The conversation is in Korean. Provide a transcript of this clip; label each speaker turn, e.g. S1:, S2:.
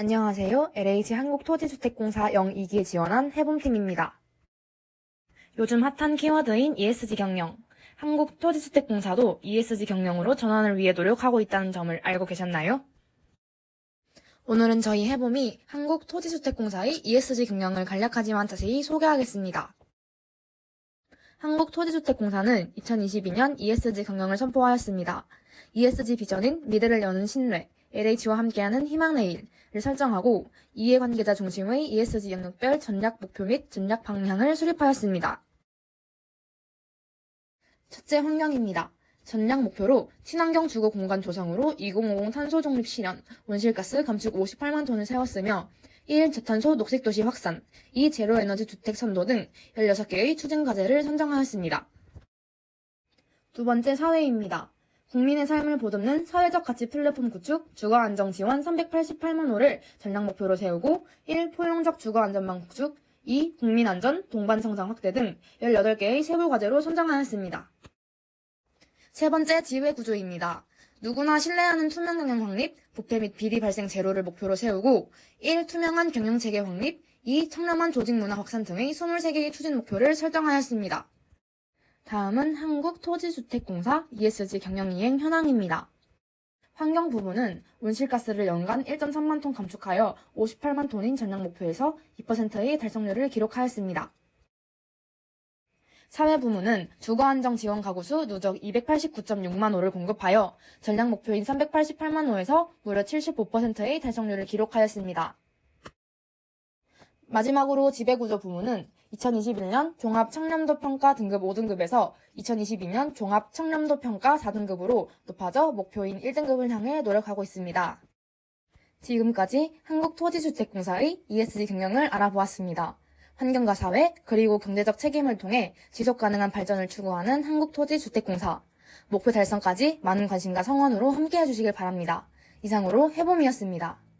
S1: 안녕하세요. LH 한국토지주택공사 영이기에 지원한 해봄팀입니다. 요즘 핫한 키워드인 ESG 경영. 한국토지주택공사도 ESG 경영으로 전환을 위해 노력하고 있다는 점을 알고 계셨나요? 오늘은 저희 해봄이 한국토지주택공사의 ESG 경영을 간략하지만 자세히 소개하겠습니다. 한국토지주택공사는 2022년 ESG 경영을 선포하였습니다. ESG 비전인 미래를 여는 신뢰, LH와 함께하는 희망내일을 설정하고 이해관계자 중심의 ESG 영역별 전략 목표 및 전략 방향을 수립하였습니다. 첫째 환경입니다. 전략 목표로 친환경 주거 공간 조성으로 2050 탄소 중립 실현, 온실가스 감축 58만 톤을 세웠으며 1. 저탄소 녹색도시 확산, 2. 제로에너지 주택 선도 등 16개의 추진 과제를 선정하였습니다. 두 번째 사회입니다. 국민의 삶을 보듬는 사회적 가치 플랫폼 구축, 주거 안정 지원 388만 호를 전략 목표로 세우고 1. 포용적 주거 안전망 구축, 2. 국민 안전, 동반 성장 확대 등 18개의 세부 과제로 선정하였습니다. 세 번째 지회 구조입니다. 누구나 신뢰하는 투명 경영 확립, 부패 및 비리 발생 제로를 목표로 세우고 1. 투명한 경영 체계 확립, 2. 청렴한 조직 문화 확산 등의 23개의 추진 목표를 설정하였습니다. 다음은 한국토지주택공사 ESG 경영이행 현황입니다. 환경 부문은 온실가스를 연간 1.3만 톤 감축하여 58만 톤인 전략 목표에서 2%의 달성률을 기록하였습니다. 사회 부문은 주거 안정 지원 가구 수 누적 289.6만 호를 공급하여 전략 목표인 388만 호에서 무려 75%의 달성률을 기록하였습니다. 마지막으로 지배구조 부문은 2021년 종합 청렴도 평가 등급 5등급에서 2022년 종합 청렴도 평가 4등급으로 높아져 목표인 1등급을 향해 노력하고 있습니다. 지금까지 한국토지주택공사의 ESG 경영을 알아보았습니다. 환경과 사회, 그리고 경제적 책임을 통해 지속 가능한 발전을 추구하는 한국토지주택공사. 목표 달성까지 많은 관심과 성원으로 함께 해주시길 바랍니다. 이상으로 해봄이었습니다.